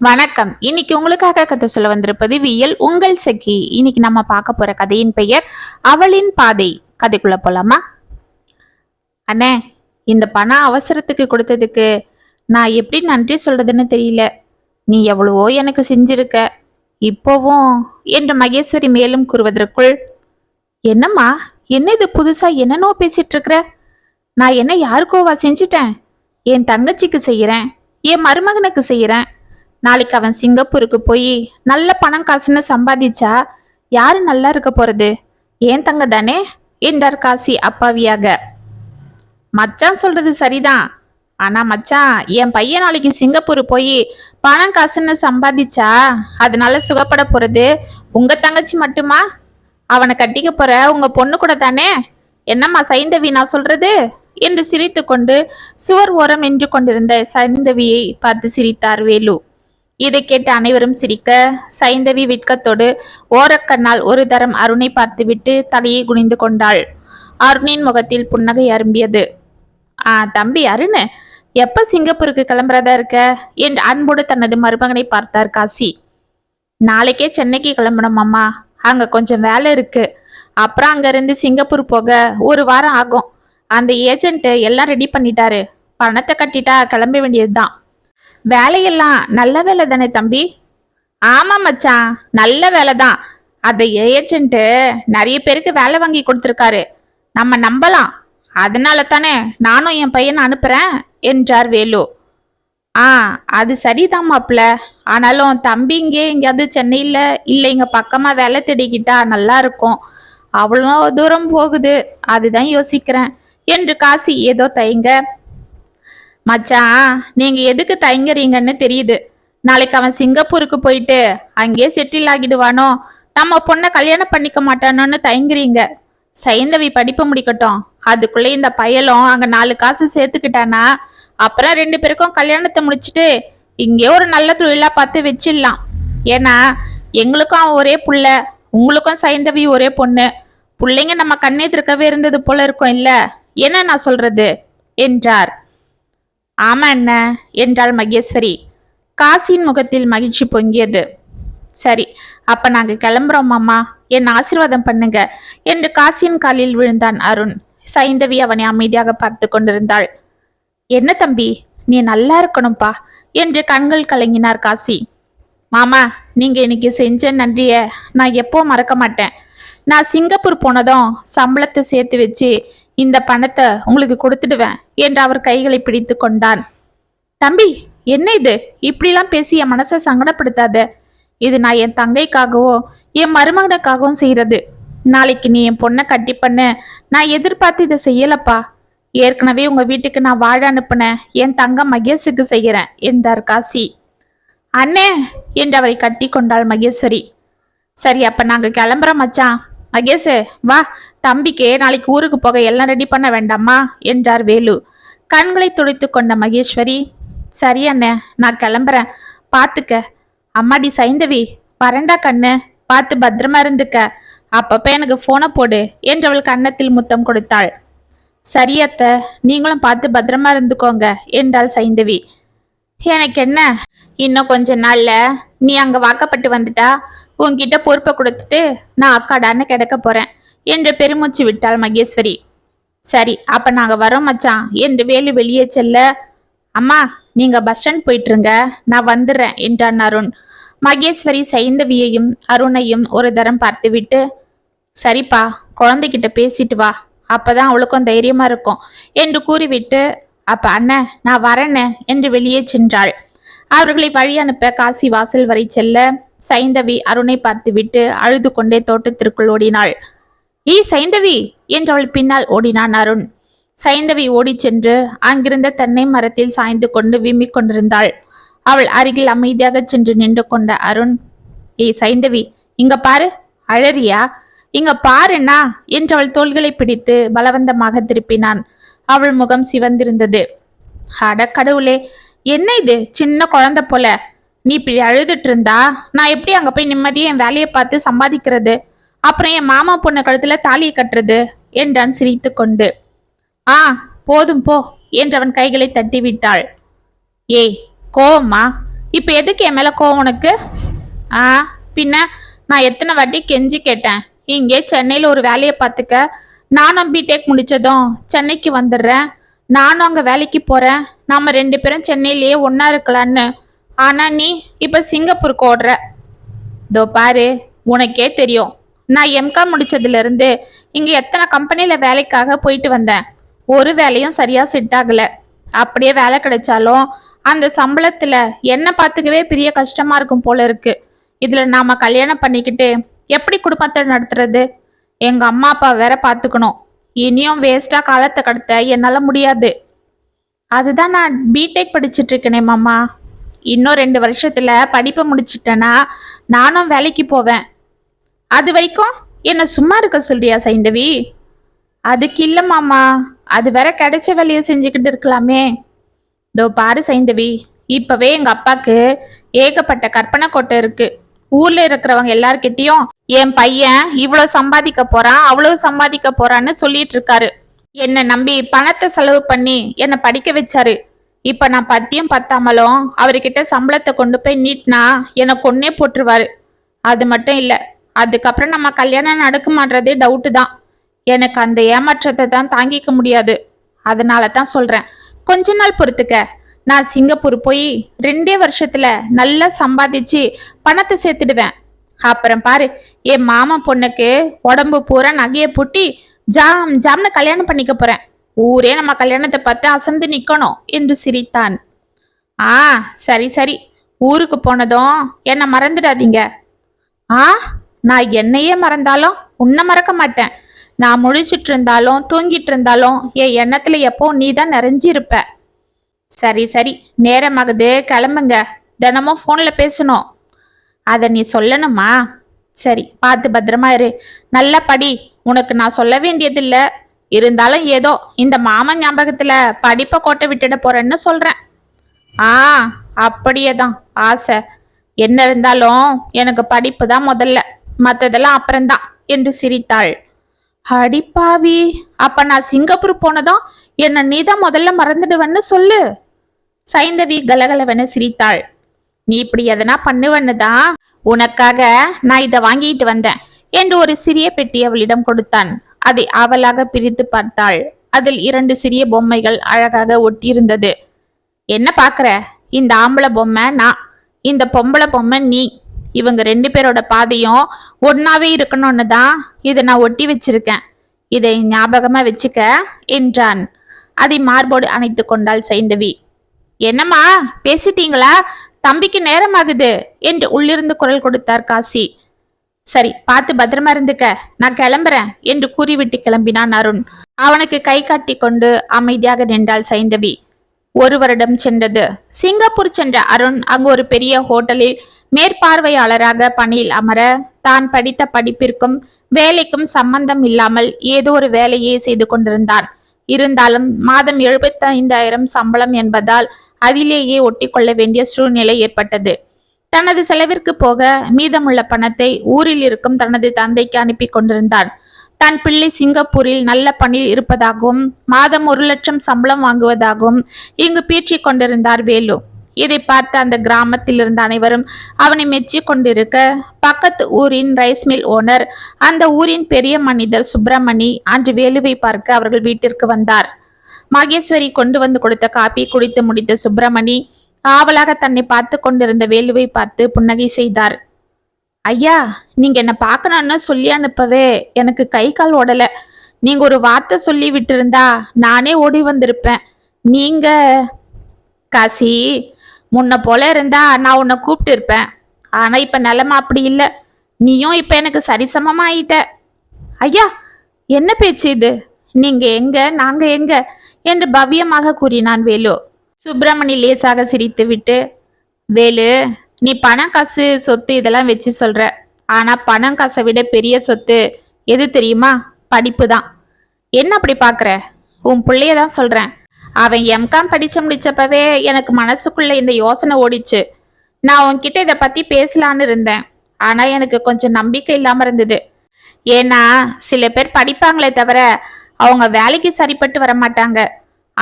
வணக்கம். இன்னைக்கு உங்களுக்காக கதை சொல்ல வந்திருப்பது வியல் உங்கள் சகி. இன்னைக்கு நம்ம பார்க்க போற கதையின் பெயர் அவளின் பாதை. கதைக்குள்ள போலாமா? அண்ணே இந்த பணம் அவசரத்துக்கு கொடுத்ததுக்கு நான் எப்படி நன்றி சொல்றதுன்னு தெரியல. நீ எவ்வளவோ எனக்கு செஞ்சிருக்க. இப்போவும் என்று மகேஸ்வரி மேலும் கூறுவதற்குள் என்னம்மா என்ன இது புதுசா என்னனோ பேசிட்டு இருக்கிற நான் என்ன யாருக்கோவா செஞ்சிட்டேன்? என் தங்கச்சிக்கு செய்யறேன் என் மருமகனுக்கு செய்யறேன் நாளைக்கு அவன் சிங்கப்பூருக்கு போய் நல்ல பணம் காசுன்னு சம்பாதிச்சா யாரு நல்லா இருக்க போறது? ஏன் தங்க தானே என்றார் காசி அப்பாவியாக. மச்சான் சொல்றது சரிதான். ஆனா மச்சான் என் பையன் நாளைக்கு சிங்கப்பூர் போய் பணம் காசுன்னு சம்பாதிச்சா அதனால சுகப்பட போறது உங்க தங்கச்சி மட்டுமா? அவனை கட்டிக்க போற உங்க பொண்ணு கூட தானே? என்னம்மா சைந்தவி நான் சொல்றது? என்று சிரித்துக்கொண்டு சுவர் ஓரம் நின்று கொண்டிருந்த சைந்தவியை பார்த்து சிரித்தார் வேலு. இதை கேட்டு அனைவரும் சிரிக்க சைந்தவி விட்கத்தோடு ஓரக்கண்ணால் ஒரு தரம் அருணை பார்த்துவிட்டு தலையை குனிந்து கொண்டாள். அருணின் முகத்தில் புன்னகை அரும்பியது. ஆ தம்பி அருண் எப்ப சிங்கப்பூருக்கு கிளம்புறதா இருக்க? என்று அன்போடு தனது மருமகனை பார்த்தார் காசி. நாளைக்கே சென்னைக்கு கிளம்பணும் அம்மா. அங்க கொஞ்சம் வேலை இருக்கு. அப்புறம் அங்கிருந்து சிங்கப்பூர் போக ஒரு வாரம் ஆகும். அந்த ஏஜென்ட் எல்லாம் ரெடி பண்ணிட்டாரு. பணத்தை கட்டிட்டா கிளம்ப வேண்டியதுதான். வேலையெல்லாம் நல்ல வேலை தானே தம்பி? ஆமா மச்சான் நல்ல வேலை தான். அந்த ஏஜென்ட்டு நிறைய பேருக்கு வேலை வாங்கி கொடுத்துருக்காரு. நம்ம நம்பலாம். அதனால தானே நானும் என் பையனை அனுப்புறேன் என்றார் வேலு. ஆ அது சரிதான் மாப்ள ஆனாலும் தம்பி இங்கே எங்கேயாவது சென்னையில் இல்லை இங்கே பக்கமாக வேலை தேடிக்கிட்டா நல்லா இருக்கும். அவ்வளோ தூரம் போகுது. அதுதான் யோசிக்கிறேன். என்று காசி ஏதோ தயங்க மச்சான் நீங்க எதுக்கு தயங்குறீங்கன்னு தெரியுது. நாளைக்கு அவன் சிங்கப்பூருக்கு போயிட்டு அங்கேயே செட்டில் ஆகிடுவானோ? நம்ம பொண்ணை கல்யாணம் பண்ணிக்க மாட்டானோன்னு தயங்குறீங்க. சைந்தவி படிப்பு முடிக்கட்டும். அதுக்குள்ள இந்த பயலும் அங்க நாலு காசு சேர்த்துக்கிட்டானா? அப்புறம் ரெண்டு பேருக்கும் கல்யாணத்தை முடிச்சிட்டு இங்கே ஒரு நல்ல தொழிலா பார்த்து வச்சிடலாம். ஏன்னா எங்களுக்கும் அவன் ஒரே புள்ள உங்களுக்கும் சைந்தவி ஒரே பொண்ணு. பிள்ளைங்க நம்ம கண்ணே கண்ணெதிர்க்கவே இருந்தது போல இருக்கும் இல்ல? என்ன நான் சொல்றது? என்றார். ஆமா அண்ண என்றாள் மகேஸ்வரி. காசியின் முகத்தில் மகிழ்ச்சி பொங்கியது. சரி அப்ப நாங்க கிளம்புறோம் மாமா. என் ஆசீர்வாதம் பண்ணுங்க என்று காசியின் காலில் விழுந்தான் அருண். சைந்தவி அவனை அமைதியாக பார்த்து கொண்டிருந்தாள். என்ன தம்பி நீ நல்லா இருக்கணும்பா என்று கண்கள் கலங்கினார் காசி. மாமா நீங்க இன்னைக்கு செஞ்ச நன்றிய நான் எப்போ மறக்க மாட்டேன். நான் சிங்கப்பூர் போனதும் சம்பளத்தை சேர்த்து வச்சு இந்த பணத்தை உங்களுக்கு கொடுத்துடுவேன் என்று அவர் கைகளை பிடித்து கொண்டான். தம்பி என்ன இது? இப்படிலாம் பேசி என் மனசை சங்கடப்படுத்தாத. இது நான் என் தங்கைக்காகவோ என் மருமகனுக்காகவும் செய்யறது நாளைக்கு நீ என் பொண்ணை கட்டி பண்ண. நான் எதிர்பார்த்து இதை செய்யலப்பா. ஏற்கனவே உங்க வீட்டுக்கு நான் வாழ அனுப்புன என் தங்க மகேஷுக்கு செய்கிறேன் என்றார் காசி. அண்ணே என்று அவரை கட்டி கொண்டாள் மகேஸ்வரி. சரி அப்ப நாங்க கிளம்புறோம் மச்சான். மகேஷ் வா. தம்பிக்கு நாளைக்கு ஊருக்கு போக எல்லாம் ரெடி பண்ண வேண்டாமா? என்றார் வேலு. கண்களை துடைத்து கொண்ட மகேஸ்வரி சரி அண்ணே நான் கிளம்புறேன். பாத்துக்க. அம்மாடி சைந்தவி வரண்டா கண்ணு. பார்த்து பத்திரமா இருந்துக்க. அப்பப்ப எனக்கு போனை போடு என்று அவள் கன்னத்தில் முத்தம் கொடுத்தாள். சரி நீங்களும் பார்த்து பத்திரமா இருந்துக்கோங்க என்றாள் சைந்தவி. எனக்கு என்ன? இன்னும் கொஞ்ச நாள்ல நீ அங்க வாக்கப்பட்டு வந்துட்டா? உன்கிட்ட பொறுப்பை கொடுத்துட்டு நான் அக்காடான்னு கிடக்க போறேன் என்று பெருமூச்சு விட்டாள் மகேஸ்வரி. சரி அப்ப நாங்க வரோம் மச்சான் என்று வேலு வெளியே செல்ல அம்மா நீங்க பஸ் ஸ்டாண்ட் போயிட்டுருங்க நான் வந்துடுறேன் என்றான் அருண். மகேஸ்வரி சைந்தவியையும் அருணையும் ஒரு தரம் பார்த்துவிட்டு சரிப்பா குழந்தைகிட்ட பேசிட்டு வா அப்பதான் அவளுக்கும் தைரியமா இருக்கும் என்று கூறிவிட்டு அப்ப அண்ணன் நான் வரேன்னு என்று வெளியே சென்றாள். அவர்களை வழி அனுப்ப காசி வாசல் வரை செல்ல சைந்தவி அருணை பார்த்துவிட்டு அழுது கொண்டே தோட்டத்திற்குள் ஓடினாள். ஈ சைந்தவி! என்றவள் பின்னால் ஓடினான் அருண். சைந்தவி ஓடிச் சென்று அங்கிருந்த தென்னை மரத்தில் சாய்ந்து கொண்டு விம்மிக் கொண்டிருந்தாள். அவள் அருகில் அமைதியாக சென்று நின்று கொண்ட அருண் ஏய் சைந்தவி இங்க பாரு அழறியா? இங்க பாருண்ணா என்று அவள் தோள்களை பிடித்து பலவந்தமாக திருப்பினான். அவள் முகம் சிவந்திருந்தது. அட கடவுளே என்ன இது? சின்ன குழந்தை போல! நீ இப்படி அழுதுட்டு இருந்தா நான் எப்படி அங்க போய் நிம்மதியை என் வேலையை பார்த்து சம்பாதிக்கிறது? அப்புறம் என் மாமா பொண்ணு கழுத்துல தாலியை கட்டுறது? என்றான் சிரித்து கொண்டு. ஆ போதும் போ என்று அவன் கைகளை தட்டி விட்டாள் ஏய் கோவமா? இப்போ எதுக்கு என் மேல கோவம் உனக்கு? ஆ பின்ன நான் எத்தனை வாட்டி கெஞ்சி கேட்டேன். இங்கே சென்னையில் ஒரு வேலையை பார்த்துக்க. நானும் பிடெக் முடிச்சதும் சென்னைக்கு வந்துடுறேன். நானும் அங்கே வேலைக்கு போகிறேன் நாம ரெண்டு பேரும் சென்னையிலேயே ஒன்றா இருக்கலான்னு ஆனால் நீ இப்போ சிங்கப்பூருக்கு ஓடுற. இதோ பாரு உனக்கே தெரியும். நான் எம்காம் முடிச்சதுலேருந்து இங்கே எத்தனை கம்பெனியில் வேலைக்காக போயிட்டு வந்தேன். ஒரு வேலையும் சரியாக செட் ஆகலை. அப்படியே வேலை கிடைச்சாலும் அந்த சம்பளத்தில் என்ன பார்த்துக்கவே பெரிய கஷ்டமாக இருக்கும் போல இருக்கு. இதில் நாம் கல்யாணம் பண்ணிக்கிட்டு எப்படி குடும்பத்தை நடத்துறது? எங்கள் அம்மா அப்பா வேற பாத்துக்கணும் இனியும் வேஸ்ட்டாக காலத்தை கடத்த என்னால் முடியாது. அதுதான் நான் பிடெக் படிச்சுட்டு இருக்கேனே மாமா. இன்னும் ரெண்டு வருஷத்துல படிப்பை முடிச்சிட்டேன்னா நானும் வேலைக்கு போவேன். அது வரைக்கும் என்ன சும்மா இருக்க சொல்றியா சைந்தவி? அதுக்கு இல்ல மாமா அது வேற கிடைச்ச வேலையை செஞ்சுக்கிட்டு இருக்கலாமே. இதோ பாரு சைந்தவி இப்பவே எங்க அப்பாக்கு ஏகப்பட்ட கற்பனை கோட்டை இருக்கு. ஊர்ல இருக்கிறவங்க எல்லார்கிட்டயும் என் பையன் இவ்வளவு சம்பாதிக்க போறான் அவ்வளவு சம்பாதிக்க போறான்னு சொல்லிட்டு இருக்காரு. என்னை நம்பி பணத்தை செலவு பண்ணி என்னை படிக்க வச்சாரு. இப்ப நான் பத்தியம் பத்தாமலும் அவர்கிட்ட சம்பளத்தை கொண்டு போய் நீட்டினா எனக்கு ஒன்னே போட்டுருவாரு. அது மட்டும் இல்ல அதுக்கப்புறம் நம்ம கல்யாணம் நடக்குமான்றதே டவுட்டு தான். எனக்கு அந்த ஏமாற்றத்தை தான் தாங்கிக்க முடியாது. அதனால தான் சொல்றேன். கொஞ்ச நாள் பொறுத்துக்க நான் சிங்கப்பூர் போய் ரெண்டே வருஷத்துல நல்லா சம்பாதிச்சு பணத்தை சேர்த்துடுவேன். அப்புறம் பாரு என் மாமன் பொண்ணுக்கு உடம்பு பூரா நகையை பூட்டி ஜாம் ஜாம்னு கல்யாணம் பண்ணிக்க போறேன். ஊரே நம்ம கல்யாணத்தை பார்த்து அசந்து நிக்கணும் என்று சிரித்தான். ஆ சரி சரி. ஊருக்கு போனதும் என்னை மறந்துடாதீங்க. ஆ நான் என்னையே மறந்தாலும் உன்னை மறக்க மாட்டேன். நான் முழிச்சிட்டு இருந்தாலும் தூங்கிட்டு இருந்தாலும் என் எண்ணத்துல எப்போ நீ தான் நிறைஞ்சிருப்ப. சரி சரி. நேரமாகுது. கிளம்புங்க. தினமும் ஃபோன்ல பேசணும். அதை நீ சொல்லணுமா? சரி பார்த்து பத்திரமா இரு. நல்லா படி. உனக்கு நான் சொல்ல வேண்டியதில்லை. இருந்தாலும் ஏதோ இந்த மாமன் ஞாபகத்துல படிப்பை கோட்டை விட்டுட போறேன்னு சொல்றேன். ஆ அப்படியே தான் ஆசை. என்ன இருந்தாலும் எனக்கு படிப்பு தான் முதல்ல. மற்றதெல்லாம் அப்புறம்தான் என்று சிரித்தாள். அடிப்பாவி அப்ப நான் சிங்கப்பூர் போனதும் என்ன நீதான் முதல்ல மறந்துடுவேன்னு சொல்லு. சைந்தவி கலகலவென சிரித்தாள். நீ இப்படி எதனா பண்ணுவன்னு தான் உனக்காக நான் இதை வாங்கிட்டு வந்தேன் என்று ஒரு சிறிய பெட்டி அவளிடம் கொடுத்தான். அதை ஆவலாக பிரித்து பார்த்தாள். அதில் இரண்டு சிறிய பொம்மைகள் அழகாக ஒட்டியிருந்தது. என்ன பாக்குற இந்த ஆம்பளை பொம்மை நான் இந்த பொம்பளை பொம்மை நீ. இவங்க ரெண்டு பேரோட பாதையும் ஒன்னாவே இருக்கணும்னு தான் இதை நான் ஒட்டி வச்சிருக்கேன். இதை ஞாபகமா வச்சுக்க என்றான். அதை மார்போடு அணைத்து கொண்டாள் சைந்தவி. என்னம்மா பேசிட்டீங்களா? தம்பிக்கு நேரமாகுது என்று உள்ளிருந்து குரல் கொடுத்தார் காசி. சரி பார்த்து பத்திரமா இருந்துக்க. நான் கிளம்புறேன் என்று கூறிவிட்டு கிளம்பினான் அருண். அவனுக்கு கை காட்டி கொண்டு அமைதியாக நின்றாள் சைந்தவி. ஒரு வருடம் சென்றது. சிங்கப்பூர் சென்ற அருண் அங்கு ஒரு பெரிய ஹோட்டலில் மேற்பார்வையாளராக பணியில் அமர தான் படித்த படிப்பிற்கும் வேலைக்கும் சம்பந்தம் இல்லாமல் ஏதோ ஒரு வேலையை செய்து கொண்டிருந்தான். இருந்தாலும் மாதம் எழுபத்தி ஐந்தாயிரம் சம்பளம் என்பதால் அதிலேயே ஒட்டிக்கொள்ள வேண்டிய சூழ்நிலை ஏற்பட்டது. தனது செலவிற்கு போக மீதமுள்ள பணத்தை ஊரில் இருக்கும் தனது தந்தைக்கு அனுப்பி கொண்டிருந்தான். தன் பிள்ளை சிங்கப்பூரில் நல்ல பணி இருப்பதாகவும் மாதம் ஒரு லட்சம் சம்பளம் வாங்குவதாகவும் இங்கு பீற்றிக் கொண்டிருந்தார் வேலு. இதை பார்த்த அந்த கிராமத்தில் இருந்த அனைவரும் அவனை மெச்சி கொண்டிருக்க பக்கத்து ஊரின் ரைஸ் மில் ஓனர் அந்த ஊரின் பெரிய மனிதர் சுப்பிரமணி அன்று வேலுவை பார்க்க அவர்கள் வீட்டிற்கு வந்தார். மகேஸ்வரி கொண்டு வந்து கொடுத்த காப்பி குடித்து முடித்த சுப்பிரமணி ஆவலாக தன்னை பார்த்து கொண்டிருந்த வேலுவை பார்த்து புன்னகை செய்தார். ஐயா நீங்க என்ன பார்க்கணும்னு சொல்லி அனுப்பவே எனக்கு கை கால் ஓடல. நீங்க ஒரு வார்த்தை சொல்லி விட்டிருந்தா நானே ஓடி வந்திருப்பேன். நீங்க காசி முன்ன போல இருந்தா நான் உன்னை கூப்பிட்டு இருப்பேன் ஆனா இப்ப நிலமை அப்படி இல்லை. நீயும் இப்ப எனக்கு சரிசமமா ஆயிட்ட. ஐயா என்ன பேச்சு இது? நீங்க எங்க? நாங்க எங்க? என்று பவ்யமாக கூறினான் வேலு. சுப்பிரமணி லேசாக சிரித்துவிட்டு வேலு நீ பணம் காசு சொத்து இதெல்லாம் வச்சு சொல்ற. ஆனா பணம் காசை விட பெரிய சொத்து எது தெரியுமா? படிப்பு தான். என்ன அப்படி பாக்குற? உன் பிள்ளைய தான் சொல்றேன். அவன் எம்காம் படிச்சு முடிச்சப்பவே எனக்கு மனசுக்குள்ள இந்த யோசனை ஓடிச்சு. நான் உன்கிட்ட இதை பத்தி பேசலான்னு இருந்தேன். ஆனா எனக்கு கொஞ்சம் நம்பிக்கை இல்லாம இருந்தது. ஏன்னா சில பேர் படிப்பாங்களே தவிர அவங்க வேலைக்கு சரிப்பட்டு வர மாட்டாங்க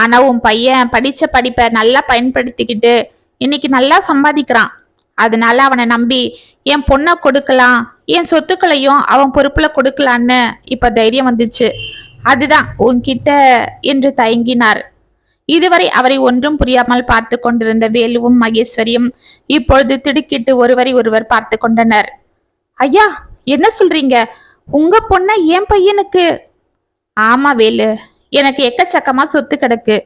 ஆனா உன் பையன் படிச்ச படிப்பை நல்லா பயன்படுத்திக்கிட்டு இன்னைக்கு நல்லா சம்பாதிக்கிறான். அதனால அவனை நம்பி என் பொண்ணை கொடுக்கலாம் என் சொத்துக்களையும் அவன் பொறுப்புல கொடுக்கலான்னு இப்ப தைரியம் வந்துச்சு. அதுதான் உன்கிட்ட என்று தயங்கினார். இதுவரை அவரை ஒன்றும் புரியாமல் பார்த்து கொண்டிருந்த வேலுவும் மகேஸ்வரியும் இப்பொழுது திடுக்கிட்டு ஒருவரை ஒருவர் பார்த்து கொண்டனர். ஐயா என்ன சொல்றீங்க? உங்க பொண்ணை என் பையனுக்கு? ஆமா வேலு. எனக்கு எக்கச்சக்கமா சொத்து கிடக்கு.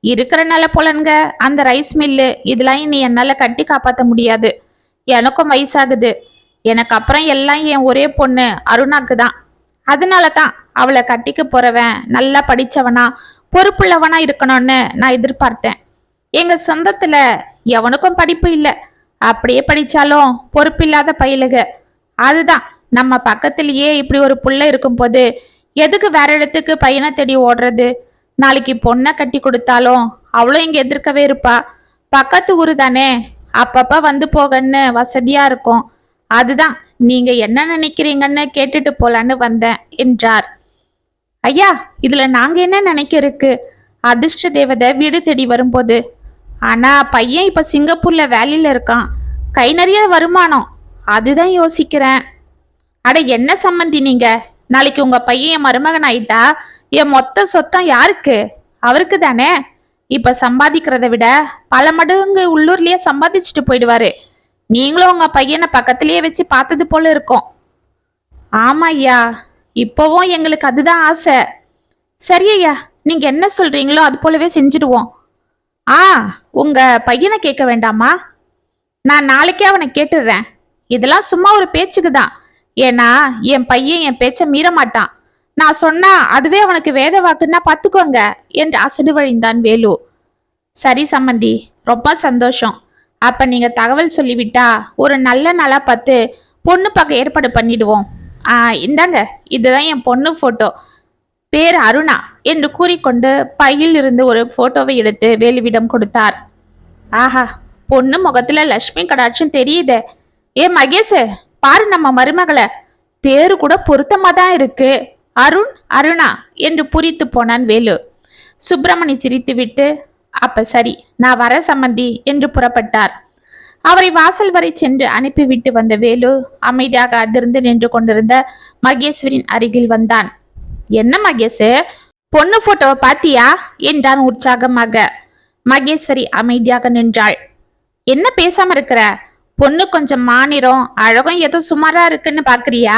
இருக்கிற நல்ல புலன்க அந்த ரைஸ் மில்லு இதெல்லாம் இனி என்னால கட்டி காப்பாற்ற முடியாது. எனக்கும் வயசாகுது. எனக்கு அப்புறம் எல்லாம் என் ஒரே பொண்ணு அருணாக்கு தான். அதனால தான் அவளை கட்டிக்க போறவன் நல்லா படிச்சவனா பொறுப்புள்ளவனா இருக்கணும்னு நான் எதிர்பார்த்தேன். எங்க சொந்தத்துல எவனுக்கும் படிப்பு இல்லை. அப்படியே படிச்சாலும் பொறுப்பில்லாத பயிலுக. அதுதான் நம்ம பக்கத்திலேயே இப்படி ஒரு புள்ள இருக்கும்போது எதுக்கு வேற இடத்துக்கு பையனை தேடி ஓடுறது? நாளைக்கு பொண்ணை கட்டி கொடுத்தாலும் அவளும் இங்கே எதிர்க்கவே இருப்பா. பக்கத்து ஊர் தானே. அப்பப்போ வந்து போகன்னு வசதியாக இருக்கும். அதுதான் நீங்கள் என்ன நினைக்கிறீங்கன்னு கேட்டுட்டு போலான்னு வந்தேன் என்றார். ஐயா இதில் நாங்கள் என்ன நினைக்க இருக்கு? அதிர்ஷ்ட தேவதை வீடு தேடி வரும்போது. ஆனால் பையன் இப்போ சிங்கப்பூரில் வேலையில் இருக்கான். கை நிறைய வருமானம். அதுதான் யோசிக்கிறேன். அட என்ன சம்மந்தி நீங்கள் நாளைக்கு உங்க பையன் என் மருமகன் ஆயிட்டா என் மொத்த சொத்தம் யாருக்கு? அவருக்கு தானே? இப்ப சம்பாதிக்கிறத விட பல மடங்கு உள்ளூர்லயே சம்பாதிச்சுட்டு போயிடுவாரு. நீங்களும் உங்க பையனை பக்கத்திலேயே வச்சு பார்த்தது போல இருக்கும். ஆமா ஐயா இப்போவும் எங்களுக்கு அதுதான் ஆசை. சரி ஐயா நீங்க என்ன சொல்றீங்களோ அது போலவே செஞ்சுடுவோம். ஆ உங்க பையனை கேட்க வேண்டாமா? நான் நாளைக்கே அவனை கேட்டுடுறேன். இதெல்லாம் சும்மா ஒரு பேச்சுக்கு தான் ஏன்னா என் பையன் என் பேச்ச மீற மாட்டான் நான் சொன்னா அதுவே அவனுக்கு வேத வாக்குன்னா பாத்துக்கோங்க என்று அசடு வழிந்தான் வேலு. சரி சம்மந்தி ரொம்ப சந்தோஷம். அப்ப நீங்க தகவல் சொல்லிவிட்டா ஒரு நல்ல நாளா பார்த்து பொண்ணு பார்க்க ஏற்பாடு பண்ணிடுவோம். ஆ இந்தாங்க இதுதான் என் பொண்ணு போட்டோ பேர் அருணா என்று கூறிக்கொண்டு பையில் இருந்து ஒரு போட்டோவை எடுத்து வேலுவிடம் கொடுத்தார். ஆஹா பொண்ணு முகத்துல லட்சுமி கடாட்சம் தெரியுதே. ஏ மகேஷ் பாரு நம்ம மருமகளை. பேரு கூட பொருத்தமா தான் இருக்கு. அருண் அருணா என்று புரித்து போனான் வேலு. சுப்பிரமணி சிரித்துவிட்டு அப்ப சரி நான் வர சம்மந்தி என்று புறப்பட்டார். அவரை வாசல் வரை சென்று அனுப்பிவிட்டு வந்த வேலு அமைதியாக அதிர்ந்து நின்று கொண்டிருந்த மகேஸ்வரின் அருகில் வந்தான். என்ன மகேஷ் பொண்ணு போட்டோவை பாத்தியா? என்றான் உற்சாகமாக. மகேஸ்வரி அமைதியாக நின்றாள். என்ன பேசாம இருக்கிற? பொண்ணு கொஞ்சம் மாநிறம் அழகும் ஏதோ சுமாரா இருக்குன்னு பாக்குறியா?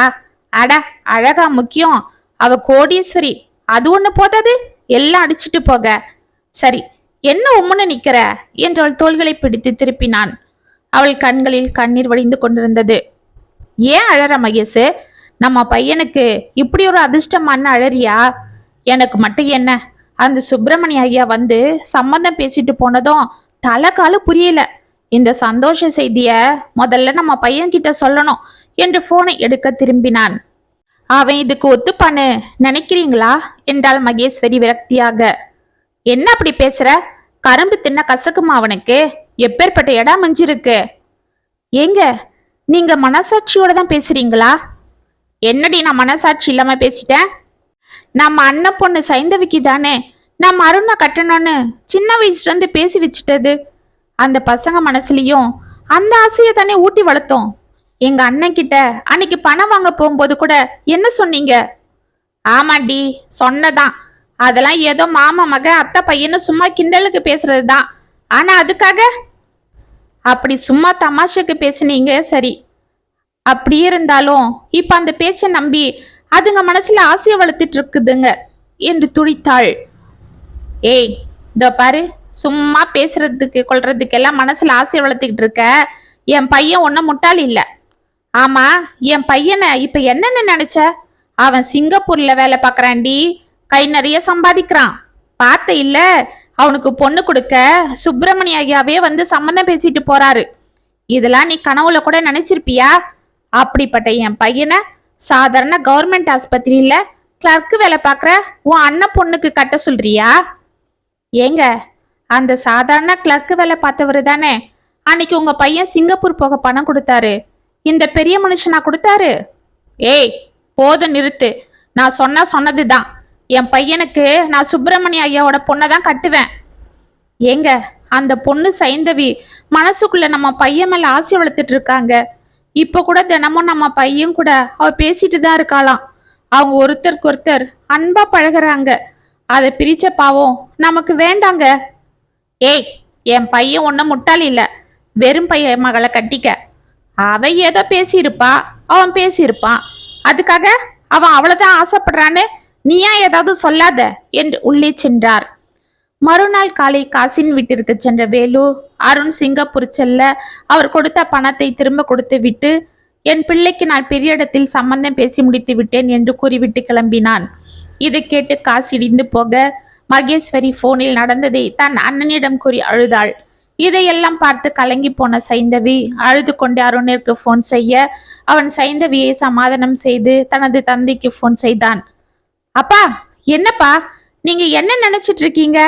அட அழகா முக்கியம். அவ கோடீஸ்வரி அது ஒண்ணு போதாது? எல்லாம் அடிச்சிட்டு போக. சரி என்ன உம்முன்னு நிக்கிற? என்றவள் தோள்களை பிடித்து திருப்பினான். அவள் கண்களில் கண்ணீர் வடிந்து கொண்டிருந்தது. ஏன் அழற மகேஷ் நம்ம பையனுக்கு இப்படி ஒரு அதிர்ஷ்டமான அழறியா? எனக்கு மட்டும் என்ன? அந்த சுப்பிரமணிய ஐயா வந்து சம்மந்தம் பேசிட்டு போனதும் தலை காலு புரியல. இந்த சந்தோஷ செய்திய முதல்ல நம்ம பையன்கிட்ட சொல்லணும் என்று போனை எடுக்க திரும்பினான். அவன் இதுக்கு ஒத்துப்பான்னு நினைக்கிறீங்களா? என்றாள் மகேஸ்வரி விரக்தியாக. என்ன அப்படி பேசுற? கரும்பு தின்ன கசக்குமா அவனுக்கு? எப்பேற்பட்ட இடம் மஞ்சிருக்கு ஏங்க நீங்க மனசாட்சியோட தான் பேசுறீங்களா? என்னடி நான் மனசாட்சி இல்லாம பேசிட்டேன்? நம்ம அண்ணன் பொண்ணு சைந்தவிக்கு தானே. நம்ம அருணை கட்டணும்னு சின்ன வயசுல இருந்து பேசி வச்சுட்டது. அந்த பசங்க மனசுலயும் அந்த ஆசையை தானே ஊட்டி வளர்த்தோம். எங்க அண்ணன் கிட்ட அன்னைக்கு பணம் வாங்க போகும்போது கூட என்ன சொன்னீங்க? ஆமாடி சொன்னதான். அதெல்லாம் ஏதோ மாமா மக அத்தை பையன்னு சும்மா கிண்டலுக்கு பேசுறதுதான். ஆனா அதுக்காக? அப்படி சும்மா தமாஷுக்கு பேசுனீங்க சரி. அப்படி இருந்தாலும் இப்ப அந்த பேச்சை நம்பி அதுங்க மனசுல ஆசையை வளர்த்துட்டு இருக்குதுங்க என்று துடித்தாள். ஏய் இதோ பாரு. சும்மா பேசுறதுக்கு கொள்றதுக்கெல்லாம் மனசுல ஆசையை வளர்த்துக்கிட்டு இருக்க. என் பையன் ஒன்னும் முட்டாள் இல்ல. ஆமா என் பையனை இப்ப என்னன்னு நினைச்ச? அவன் சிங்கப்பூர்ல வேலை பார்க்கறான்டி கை நிறைய சம்பாதிக்கிறான். பார்த்த இல்ல அவனுக்கு பொண்ணு கொடுக்க சுப்பிரமணிய ஐயாவே வந்து சம்மந்தம் பேசிட்டு போறாரு. இதெல்லாம் நீ கனவுல கூட நினைச்சிருப்பியா? அப்படிப்பட்ட என் பையனை சாதாரண கவர்மெண்ட் ஆஸ்பத்திரியில கிளர்க்கு வேலை பார்க்குற உன் அண்ணன் பொண்ணுக்கு கட்ட சொல்றியா? ஏங்க அந்த சாதாரண கிளர்க்கு வேலை பார்த்தவரு தானே? அன்னைக்கு உங்க பையன் சிங்கப்பூர் போக பணம் கொடுத்தாரு. இந்த பெரிய மனுஷனா கொடுத்தாரு? ஏய் போதும் நிறுத்து. நான் சொன்னா சொன்னதுதான். என் பையனுக்கு நான் சுப்பிரமணிய ஐயாவோட பொண்ணை தான் கட்டுவேன். ஏங்க அந்த பொண்ணு சைந்தவி மனசுக்குள்ள நம்ம பையன் மேல ஆசை வளர்த்துட்டு இருக்காங்க. இப்ப கூட தினமும் நம்ம பையன் கூட அவ பேசிட்டு தான் இருக்காளாம். அவங்க ஒருத்தருக்கு ஒருத்தர் அன்பா பழகுறாங்க. அதை பிரிச்ச பாவம் நமக்கு வேண்டாங்க. ஏய் என் பையன் ஒன்றும் முட்டாள் இல்லை. வெறும் பையன் மகளை கட்டிக்க. அவன் ஏதோ பேசியிருப்பா அவன் பேசியிருப்பான். அதுக்காக அவன் அவ்வளவுதான் ஆசைப்படுறான்னு நீயா ஏதாவது சொல்லாத என்று உள்ளே சென்றார். மறுநாள் காலை காசின் வீட்டிற்கு சென்ற வேலு அருண் சிங்கப்பூர் செல்ல அவர் கொடுத்த பணத்தை திரும்ப கொடுத்து விட்டு என் பிள்ளைக்கு நான் பெரிய இடத்தில் சம்பந்தம் பேசி முடித்து விட்டேன் என்று கூறிவிட்டு கிளம்பினான். இதை கேட்டு காசு இடிந்து போக மகேஸ்வரி போனில் நடந்ததை தன் அண்ணனிடம் கூறி அழுதாள். இதையெல்லாம் பார்த்து கலங்கி போன சைந்தவி அழுது கொண்டு அருணிற்கு போன் செய்ய அவன் சைந்தவியை சமாதானம் செய்து தனது தந்தைக்கு போன் செய்தான். அப்பா என்னப்பா? நீங்க என்ன நினைச்சிட்டு இருக்கீங்க?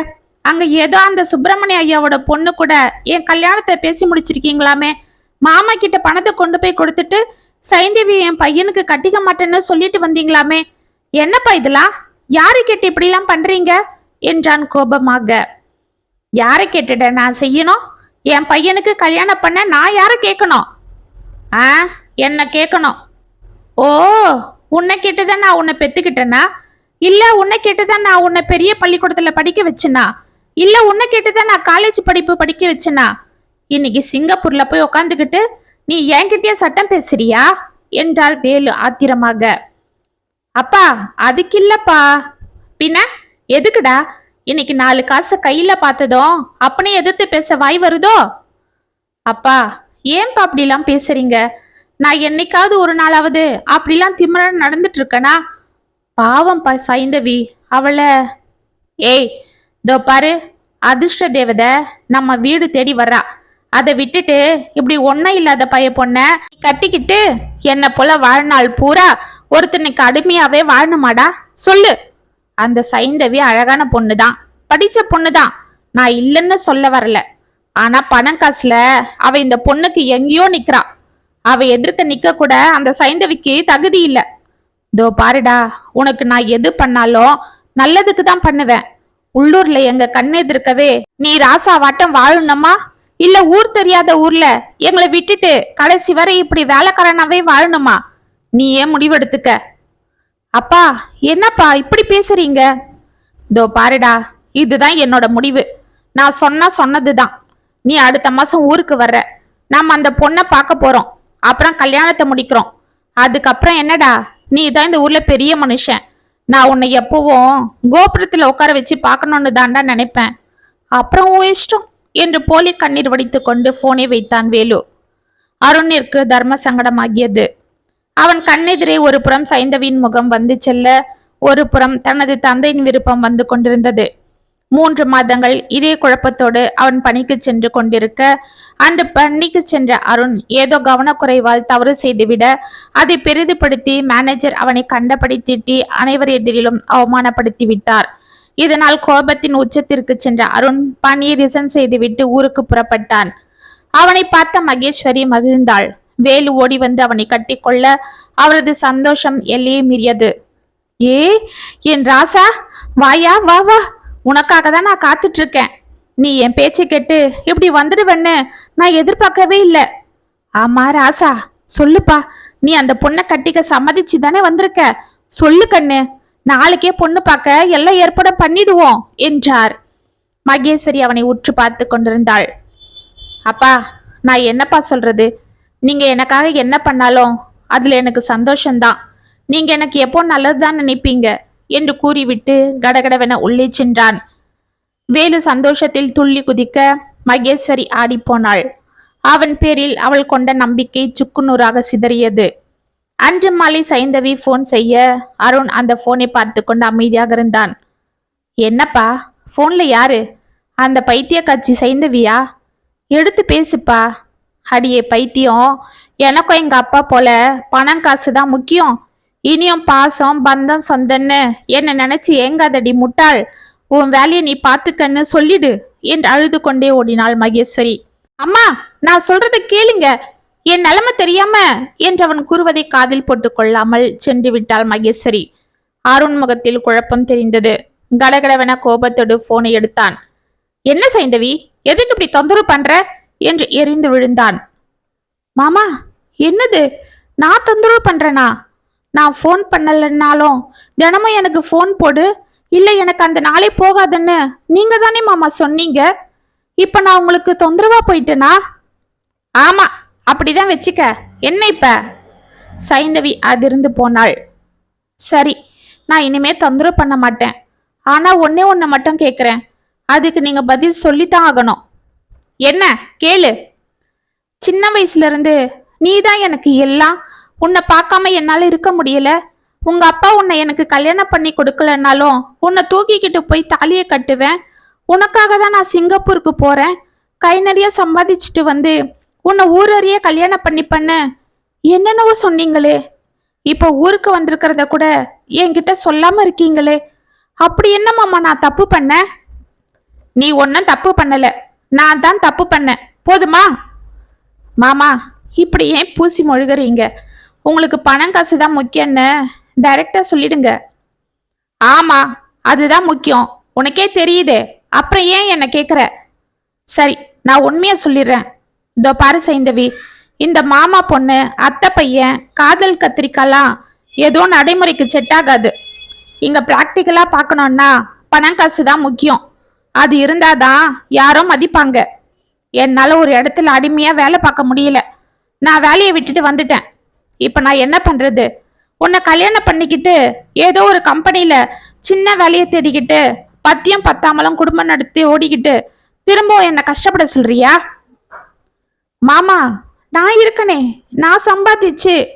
அங்க ஏதோ அந்த சுப்பிரமணிய ஐயாவோட பொண்ணு கூட என் கல்யாணத்தை பேசி முடிச்சிருக்கீங்களாமே? மாமா கிட்ட பணத்தை கொண்டு போய் கொடுத்துட்டு சைந்தவி என் பையனுக்கு கட்டிக்க மாட்டேன்னு சொல்லிட்டு வந்தீங்களாமே? என்னப்பா இதெல்லாம்? யாரு கேட்டு இப்படிலாம் பண்றீங்க? என்றான் கோபமாக. யாரை கேட்டுட நான் செய்யணும்? என் பையனுக்கு கல்யாணம் பண்ண நான் யாரை கேட்கணும்? ஆ என்ன கேட்கணும். ஓ உன்னை கேட்டுதான் நான் உன்னை பெத்துக்கிட்டேனா? இல்ல உன்னை கேட்டுதான் நான் உன்னை பெரிய பள்ளிக்கூடத்துல படிக்க வச்சேனா? இல்ல உன்னை கேட்டுதான் நான் காலேஜ் படிப்பு படிக்க வச்சேனா? இன்னைக்கு சிங்கப்பூர்ல போய் உக்காந்துக்கிட்டு நீ என்கிட்டயே சட்டம் பேசுறியா? என்றாள் வேலு ஆத்திரமாக. அப்பா அதுக்கு இல்லப்பா பின்ன? எதுக்குடா? இன்னைக்கு நாலு காசை கையில பார்த்ததும் அப்பனே எதிர்த்து பேச வாய் வருதோ? அப்பா ஏன்பா அப்படிலாம் பேசுறீங்க? நான் என்னைக்காவது ஒரு நாளாவது அப்படிலாம் திமிர நடந்துட்டு இருக்கனா? பாவம் சைந்தவி அவளை ஏய் இதோ பாரு அதிர்ஷ்ட தேவதை நம்ம வீடு தேடி வர்றா. அதை விட்டுட்டு இப்படி ஒன்றும் இல்லாத பைய பொண்ண கட்டிக்கிட்டு என்னை போல வாழ்நாள் பூரா ஒருத்தனுக்கு அடிமையாவே வாழணுமாடா? சொல்லு. அந்த சைந்தவி அழகான பொண்ணு தான் படித்த படிச்ச பொண்ணுதான். நான் இல்லைன்னு சொல்ல வரல. ஆனா பணம் காசுல அவ இந்த பொண்ணுக்கு எங்கேயோ நிக்கிறா. அவ எதிர்க்க நிக்க கூட அந்த சைந்தவிக்கு தகுதி இல்லை. இதோ பாருடா உனக்கு நான் எது பண்ணாலும் நல்லதுக்கு தான் பண்ணுவேன். உள்ளூர்ல எங்க கண்ணெதிர்க்கவே நீ ராசாவாட்டம் வாழணுமா? இல்ல ஊர் தெரியாத ஊர்ல எங்களை விட்டுட்டு கடைசி வரை இப்படி வேலைக்காரனாவே வாழணுமா? நீ ஏன் முடிவெடுத்துக்க. அப்பா என்னப்பா இப்படி பேசுறீங்க? இதோ பாருடா இதுதான் என்னோட முடிவு. நான் சொன்னா சொன்னதுதான். நீ அடுத்த மாசம் ஊருக்கு வர்ற. நாம் அந்த பொண்ணை பார்க்க போறோம். அப்புறம் கல்யாணத்தை முடிக்கிறோம். அதுக்கப்புறம் என்னடா? நீ தான் இந்த ஊர்ல பெரிய மனுஷன். நான் உன்னை எப்பவும் கோபுரத்துல உட்கார வச்சு பார்க்கணும்னு தாண்டா நினைப்பேன். அப்புறம் உன் இஷ்டம் என்று போலி கண்ணீர் வடித்து கொண்டு போனை வைத்தான் வேலு. அருணிற்கு தர்ம சங்கடமாகியது. அவன் கண்ணெதிரே ஒரு புறம் சைந்தவியின் முகம் வந்து செல்ல ஒரு புறம் தனது தந்தையின் விருப்பம் வந்து கொண்டிருந்தது. மூன்று மாதங்கள் இதே குழப்பத்தோடு அவன் பணிக்கு சென்று கொண்டிருக்க அன்று பணிக்கு சென்ற அருண் ஏதோ கவனக்குறைவால் தவறு செய்துவிட அதை பெரிதுபடுத்தி மேனேஜர் அவனை கண்டபடி திட்டி அனைவர் எதிரிலும் அவமானப்படுத்தி விட்டார் இதனால் கோபத்தின் உச்சத்திற்கு சென்ற அருண் பணியை ரிசன் செய்துவிட்டு ஊருக்கு புறப்பட்டான். அவனை பார்த்த மகேஸ்வரி மகிழ்ந்தாள். வேலு ஓடி வந்து அவனை கட்டிக்கொள்ள அவரது சந்தோஷம் எல்லையை மீறியது. ஏ என் ராசா வாயா வா வா. உனக்காக தான் நான் காத்துட்டு இருக்கேன் நீ என் பேச்சை கேட்டு இப்படி வந்துடுவேன்னு நான் எதிர்பார்க்கவே இல்லை. ஆமா ராசா. சொல்லுப்பா. நீ அந்த பொண்ணை கட்டிக்க சம்மதிச்சு தானே வந்திருக்க? சொல்லு கண்ணு. நாளைக்கே பொண்ணு பார்க்க எல்லாம் ஏற்பாடு பண்ணிடுவோம் என்றார். மகேஸ்வரி அவனை உற்று பார்த்து கொண்டிருந்தாள். அப்பா நான் என்னப்பா சொல்றது? நீங்க எனக்காக என்ன பண்ணாலும் அதுல எனக்கு சந்தோஷம்தான். நீங்க எனக்கு எப்போ நல்லதுதான் நினைப்பீங்க? என்று கூறிவிட்டு கடகடவென உள்ளே சென்றான். வேலு சந்தோஷத்தில் துள்ளி குதிக்க மகேஸ்வரி ஆடிப்போனாள் அவன் பேரில் அவள் கொண்ட நம்பிக்கை சுக்குநூறாக சிதறியது. அன்று மாலை சைந்தவி ஃபோன் செய்ய அருண் அந்த ஃபோனை பார்த்து கொண்டு அமைதியாக இருந்தான். என்னப்பா ஃபோன்ல யாரு? அந்த பைத்திய கட்சி சைந்தவியா? எடுத்து பேசுப்பா. அடியே பைத்தியம். எனக்கும் எங்க அப்பா போல பணம் காசு தான் முக்கியம். இனியும் பாசம் பந்தம் சொந்தன்னு. என்ன நினைச்சு ஏங்காதடி முட்டாள். உன் வேலையை நீ பாத்துக்கன்னு சொல்லிடு என்று அழுது கொண்டே ஓடினாள் மகேஸ்வரி. அம்மா நான் சொல்றத கேளுங்க. என் நிலைமை தெரியாம என்று அவன் கூறுவதை காதில் போட்டு கொள்ளாமல் சென்று விட்டாள் மகேஸ்வரி. அருண் முகத்தில் குழப்பம் தெரிந்தது. கடகடவென கோபத்தோடு போனை எடுத்தான். என்ன சைந்தவி? எதுக்கு இப்படி தொந்தரவு பண்ற? என்று எரிந்து விழுந்தான். மாமா என்னது? நான் தொந்தரவு பண்றேனா? நான் ஃபோன் பண்ணலைன்னாலும் தினமும் எனக்கு ஃபோன் போடு. இல்லை எனக்கு அந்த நாளே போகாதுன்னு நீங்க தானே மாமா சொன்னீங்க? இப்ப நான் உங்களுக்கு தொந்தரவா போயிட்டேனா? ஆமா அப்படிதான் வச்சுக்க. என்ன இப்ப? சைந்தவி அதிர்ந்து போனாள். சரி நான் இனிமே தொந்தரவு பண்ண மாட்டேன். ஆனா ஒன்னே ஒன்ன மட்டும் கேக்குறேன். அதுக்கு நீங்க பதில் சொல்லித்தான் ஆகணும். என்ன? கேளு. சின்ன வயசுல இருந்து நீதான் எனக்கு எல்லாம் உன்னை பார்க்காம என்னால இருக்க முடியல. உங்க அப்பா உன்னை எனக்கு கல்யாணம் பண்ணி கொடுக்கலனாலும் உன்னை தூக்கிக்கிட்டு போய் தாலியை கட்டுவேன். உனக்காக தான் நான் சிங்கப்பூருக்கு போறேன். கை நிறைய சம்பாதிச்சுட்டு வந்து உன்னை ஊரறிய கல்யாணம் பண்ணி பண்ண. என்னென்னவோ சொன்னீங்களே. இப்போ ஊருக்கு வந்திருக்கிறத கூட என்கிட்ட சொல்லாம இருக்கீங்களே. அப்படி என்ன மாமா நான் தப்பு பண்ணேன்? நீ ஒன்னும் தப்பு பண்ணலை. நான் தான் தப்பு பண்ணேன். போதுமா? மாமா இப்படி ஏன் பூசி மொழுகுறீங்க? உங்களுக்கு பணம் காசு தான் முக்கியம்னு டைரக்டா சொல்லிடுங்க. ஆமா அதுதான் முக்கியம். உனக்கே தெரியுதே. அப்புறம் ஏன் என்ன கேட்குற சரி நான் உண்மையா சொல்லிடுறேன். இதோ பாரு சைந்தவி இந்த மாமா பொண்ணு அத்தை பையன் காதல் கத்திரிக்காலாம் ஏதோ நடைமுறைக்கு செட் ஆகாது. இங்க பிராக்டிக்கலா பார்க்கணும்னா பணம் காசு தான் முக்கியம். அது இருந்தாதான் யாரோ மதிப்பாங்க. என்னால ஒரு இடத்துல அடிமையா வேலை பார்க்க முடியல. நான் வேலையை விட்டுட்டு வந்துட்டேன். இப்ப நான் என்ன பண்றது? உன்னை கல்யாணம் பண்ணிக்கிட்டு ஏதோ ஒரு கம்பெனியில் சின்ன வேலையை தேடிக்கிட்டு பத்தியம் பத்தாமலும் குடும்பம் நடத்தி ஓடிக்கிட்டு திரும்பவும் என்னை கஷ்டப்பட சொல்றியா? மாமா நான் இருக்கனே. நான் சம்பாதிச்சு.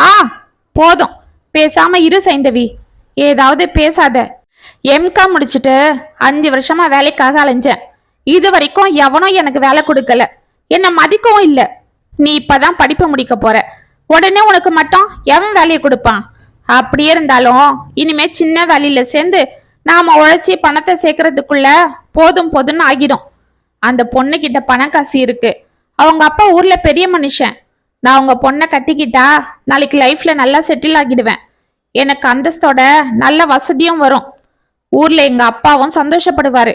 ஆ போதும். பேசாம இரு சைந்தவி. ஏதாவது பேசாத. எம்காம் முடிச்சுட்டு அஞ்சு வருஷமா வேலைக்காக அலைஞ்சேன். இது வரைக்கும் எவனும் எனக்கு வேலை கொடுக்கல. என்ன மதிக்கவும் இல்லை. நீ இப்பதான் படிப்பு முடிக்க போற. உடனே உனக்கு மட்டும் எவன் வேலையை கொடுப்பான்? அப்படியே இருந்தாலும் இனிமே சின்ன வேலையில சேர்ந்து நாம உழைச்சி பணத்தை சேர்க்கறதுக்குள்ள போதும் போதும்னு ஆகிடும். அந்த பொண்ணு கிட்ட பணம் காசு இருக்கு. அவங்க அப்பா ஊர்ல பெரிய மனுஷன். நான் அவங்க பொண்ணை கட்டிக்கிட்டா நாளைக்கு லைஃப்ல நல்லா செட்டில் ஆகிடுவேன். எனக்கு அந்தஸ்தோட நல்ல வசதியும் வரும். ஊர்ல எங்க அப்பாவும் சந்தோஷப்படுவாரு.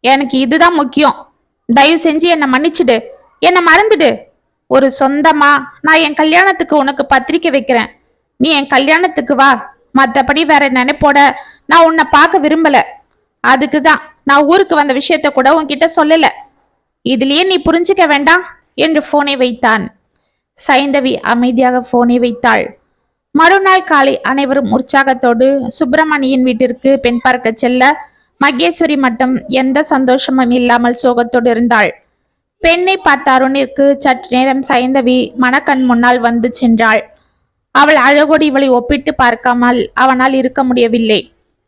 எனக்கு இதுதான் முக்கியம். தயவு செஞ்சு என்னை மன்னிச்சிடு. என்னை மறந்துடு. ஒரு சொந்தமா நான் என் கல்யாணத்துக்கு உனக்கு பத்திரிக்கை வைக்கிறேன். நீ என் கல்யாணத்துக்கு வா. மற்றபடி வேற நினைப்போட நான் உன்னை பார்க்க விரும்பல. அதுக்கு தான் நான் ஊருக்கு வந்த விஷயத்த கூட உன்கிட்ட சொல்லல. இதுலயே நீ புரிஞ்சுக்க வேண்டாம் என்று போனை வைத்தான். சைந்தவி அமைதியாக போனை வைத்தாள். மறுநாள் காலை அனைவரும் உற்சாகத்தோடு சுப்பிரமணியின் வீட்டிற்கு பெண் பார்க்க செல்ல மகேஸ்வரி மட்டும் எந்த சந்தோஷமும் இல்லாமல் சோகத்தோடு இருந்தாள். பெண்ணை பார்த்த அருணிற்கு சற்று நேரம் சைந்தவி மணக்கண் முன்னால் வந்து சென்றாள். அவள் அழகோடு இவளை ஒப்பிட்டு பார்க்காமல் அவனால் இருக்க முடியவில்லை.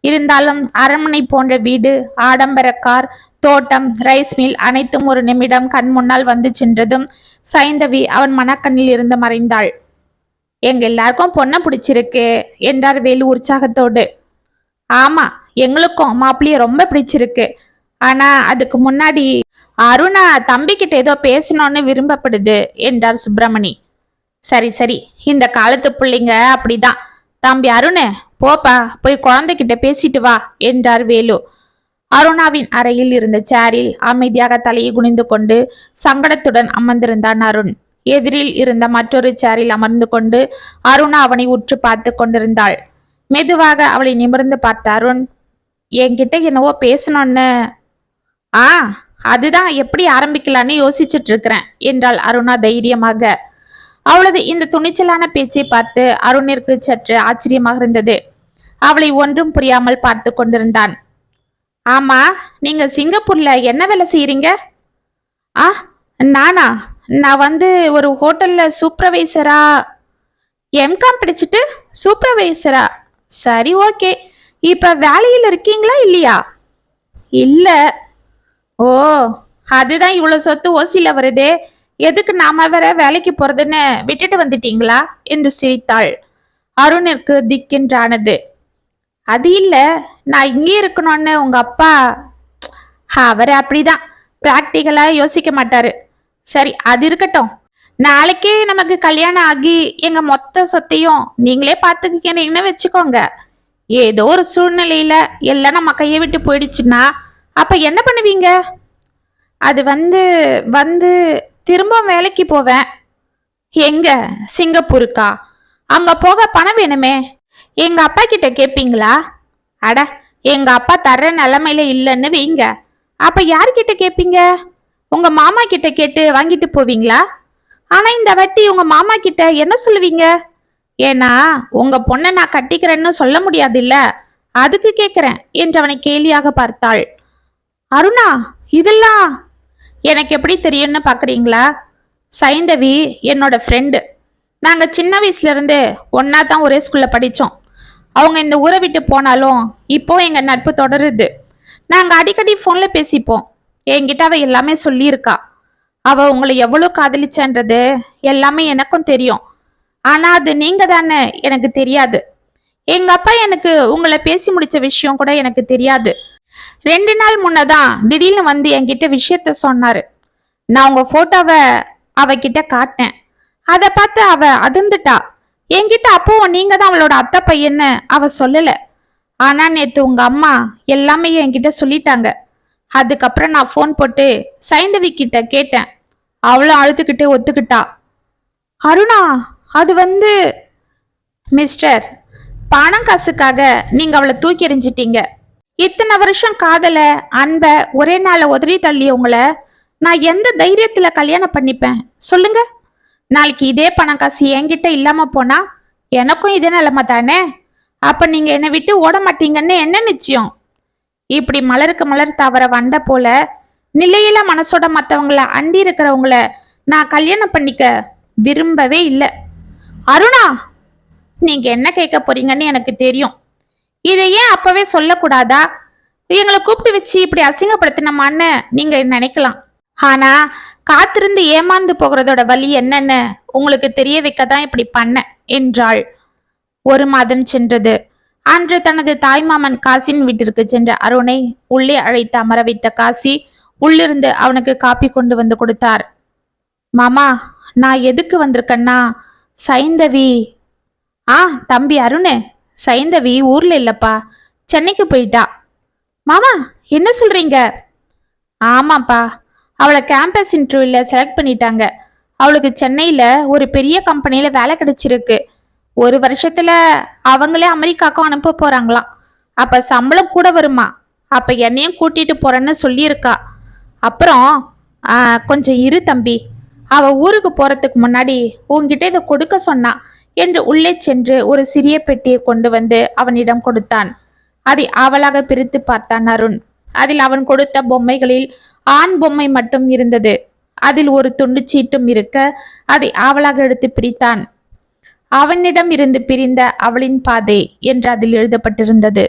இருந்தாலும் அரண்மனை போன்ற வீடு ஆடம்பர கார் தோட்டம் ரைஸ் மில் அனைத்தும் ஒரு நிமிடம் கண் முன்னால் வந்து சென்றதும் சைந்தவி அவன் மனக்கண்ணில் இருந்து மறைந்தாள். எங்க எல்லாருக்கும் பொண்ணை பிடிச்சிருக்கு என்றார் வேலு உற்சாகத்தோடு. ஆமா எங்களுக்கும் மாப்பிள்ளைய ரொம்ப பிடிச்சிருக்கு. ஆனா அதுக்கு முன்னாடி அருணா தம்பிக்கிட்ட ஏதோ பேசணும்னு விரும்பப்படுது என்றார் சுப்பிரமணி. சரி சரி இந்த காலத்து பிள்ளைங்க அப்படிதான். தம்பி அருணு போப்பா போய் குழந்தைகிட்ட பேசிட்டு வா என்றார் வேலு. அருணாவின் அறையில் இருந்த சேரில் அமைதியாக தலையை குனிந்து கொண்டு சங்கடத்துடன் அமர்ந்திருந்தான் அருண். எதிரில் இருந்த மற்றொரு சேரில் அமர்ந்து கொண்டு அருணா அவனை உற்று பார்த்து கொண்டிருந்தாள். மெதுவாக அவளை நிமிர்ந்து பார்த்த அருண் என்கிட்ட என்னவோ பேசணும்னு. ஆ அதுதான். எப்படி ஆரம்பிக்கலான்னு யோசிச்சுட்டு இருக்கிறேன் என்றாள் அருணா தைரியமாக. அவளது இந்த துணிச்சலான பேச்சை பார்த்து அருணிற்கு சற்று ஆச்சரியமாக இருந்தது. அவளை ஒன்றும் புரியாமல் பார்த்து கொண்டிருந்தான். ஆமா நீங்க சிங்கப்பூர்ல என்ன வேலை செய்யறீங்க ஆ நானா? நான் வந்து ஒரு ஹோட்டலில் சூப்பர்வைசரா எம்காம் படிச்சுட்டு சூப்பர்வைசரா. சரி ஓகே. இப்போ வேலையில் இருக்கீங்களா இல்லையா? இல்லை. ஓ அதுதான் இவ்வளோ சொத்து ஓசியில் வருதே. எதுக்கு நாம வேற வேலைக்கு போறதுன்னு விட்டுட்டு வந்துட்டீங்களா? என்று சிரித்தாள். அருணிற்கு திக்கின்றானது. அது இல்லை. நான் இங்கே இருக்கணும்னு உங்க அப்பா அவர் அப்படிதான். ப்ராக்டிக்கலாக யோசிக்க மாட்டாரு. சரி அது இருக்கட்டும். நாளைக்கே நமக்கு கல்யாணம் ஆகி எங்க மொத்த சொத்தையும் நீங்களே பாத்துக்கிட்டீங்கன்னு வச்சுக்கோங்க. ஏதோ ஒரு சூழ்நிலையில எல்லாம் நம்ம கையை விட்டு போயிடுச்சுன்னா அப்ப என்ன பண்ணுவீங்க? அது வந்து வந்து திரும்ப வேலைக்கு போவேன். எங்க? சிங்கப்பூருக்கா? அங்க போக பணம் வேணுமே? எங்க அப்பா கிட்ட கேப்பீங்களா? அட எங்க அப்பா தர்ற நிலைமையில இல்லைன்னு வைங்க. அப்ப யார்கிட்ட கேப்பீங்க? உங்க மாமா கிட்ட கேட்டு வாங்கிட்டு போவீங்களா? ஆனா இந்த வட்டி உங்க மாமா கிட்ட என்ன சொல்லுவீங்க? ஏன்னா உங்க பொண்ணை நான் கட்டிக்கிறேன்னு சொல்ல முடியாது இல்ல அதுக்கு கேக்குறேன் என்று அவனை கேலியாக பார்த்தாள். அருணா இதெல்லாம் எனக்கு எப்படி தெரியும்னு பாக்குறீங்களா? சைந்தவி என்னோட ஃப்ரெண்டு நாங்க சின்ன வயசுல இருந்து ஒன்னா தான் ஒரே ஸ்கூல்ல படிச்சோம். அவங்க இந்த ஊரை விட்டு போனாலும் இப்போ எங்க நட்பு தொடருது. நாங்க அடிக்கடி போன்ல பேசிப்போம். என்கிட்ட அவ எல்லாமே சொல்லியிருக்கா. அவ உங்களை எவ்வளோ காதலிச்சன்றது எல்லாமே எனக்கும் தெரியும். ஆனா அது நீங்க தானே எனக்கு தெரியாது. எங்க அப்பா எனக்கு உங்களை பேசி முடிச்ச விஷயம் கூட எனக்கு தெரியாது. ரெண்டு நாள் முன்னதான் திடீர்னு வந்து என்கிட்ட விஷயத்த சொன்னாரு. நான் உங்க போட்டோவை அவகிட்ட காட்டினேன். அதை பார்த்து அவ அதிர்ந்துட்டா. என்கிட்ட அப்பவும் நீங்க தான் அவளோட அத்தை பையன்னு அவ சொல்லல. ஆனா நேத்து உங்க அம்மா எல்லாமே என்கிட்ட சொல்லிட்டாங்க. அதுக்கப்புறம் நான் ஃபோன் போட்டு சைந்தவி கிட்ட கேட்டேன். அவளும் அழுத்துக்கிட்டே ஒத்துக்கிட்டா. அருணா அது வந்து மிஸ்டர் பணம் காசுக்காக நீங்க அவளை தூக்கி எறிஞ்சிட்டீங்க. இத்தனை வருஷம் காதல அன்ப ஒரே நாள உதறி தள்ளியவங்களை நான் எந்த தைரியத்துல கல்யாணம் பண்ணிப்பேன்? சொல்லுங்க. நாளைக்கு இதே பணம் காசு என்கிட்ட இல்லாம போனா எனக்கும் இதே நிலைமை தானே? அப்ப நீங்க என்னை விட்டு ஓட மாட்டீங்கன்னு என்ன நிச்சயம்? இப்படி மலருக்கு மலர் தவற வண்ட போல நிலையில மனசோட மத்தவங்கள அண்டி இருக்கிறவங்கள நான் கல்யாணம் பண்ணிக்க விரும்பவே இல்லை. அருணா நீங்க என்ன கேட்க போறீங்கன்னு எனக்கு தெரியும். இதை ஏன் அப்பவே சொல்லக்கூடாதா? எங்களை கூப்பிட்டு வச்சு இப்படி அசிங்கப்படுத்தினமான்னு நீங்க நினைக்கலாம். ஆனா காத்திருந்து ஏமாந்து போகிறதோட வழி என்னன்னு உங்களுக்கு தெரிய வைக்க தான் இப்படி பண்ண என்றாள். ஒரு மாதம் சென்றது. அன்று தனது தாய்மாமன் காசின் வீட்டிற்கு சென்ற அருணை உள்ளே அழைத்து அமர வைத்த காசி உள்ளிருந்து அவனுக்கு காப்பி கொண்டு வந்து கொடுத்தார். மாமா நான் எதுக்கு வந்திருக்கேன்னா? சைந்தவி. ஆ தம்பி அருணு சைந்தவி ஊர்ல இல்லப்பா சென்னைக்கு போயிட்டா. மாமா என்ன சொல்றீங்க? ஆமாப்பா அவளை கேம்பஸ் இன்டர்வியூல செலக்ட் பண்ணிட்டாங்க. அவளுக்கு சென்னையில ஒரு பெரிய கம்பெனியில வேலை கிடைச்சிருக்கு. ஒரு வருஷத்துல அவங்களே அமெரிக்காவுக்கும் அனுப்ப போறாங்களாம் அப்ப சம்பளம் கூட வருமா? அப்ப என்னையும் கூட்டிட்டு போறேன்னு சொல்லியிருக்கா. அப்புறம் கொஞ்சம் இரு தம்பி. அவ ஊருக்கு போறதுக்கு முன்னாடி உன்கிட்ட இதை கொடுக்க சொன்னா என்று உள்ளே சென்று ஒரு சிறிய பெட்டியை கொண்டு வந்து அவனிடம் கொடுத்தான். அதை ஆவலாக பிரித்து பார்த்தான் அருண். அதில் அவன் கொடுத்த பொம்மைகளில் ஆண் பொம்மை மட்டும் இருந்தது. அதில் ஒரு துண்டு சீட்டும் இருக்க அதை ஆவலாக எடுத்து பிரித்தான். அவனிடம் இருந்து பிரிந்த அவளின் பாதை என்று அதில் எழுதப்பட்டிருந்தது.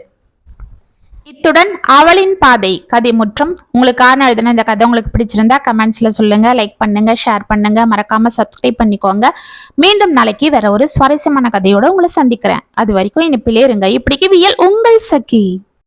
இத்துடன் அவளின் பாதை கதை முற்றும். உங்களுக்கான எழுதின இந்த கதை உங்களுக்கு பிடிச்சிருந்தா கமெண்ட்ஸ்ல சொல்லுங்க லைக் பண்ணுங்க ஷேர் பண்ணுங்க. மறக்காம சப்ஸ்கிரைப் பண்ணிக்கோங்க. மீண்டும் நாளைக்கு வேற ஒரு சுவாரஸ்யமான கதையோட உங்களை சந்திக்கிறேன். அது வரைக்கும் இனிப்பிலே இருங்க. இப்படிக்கு வியல் உங்கள் சகி.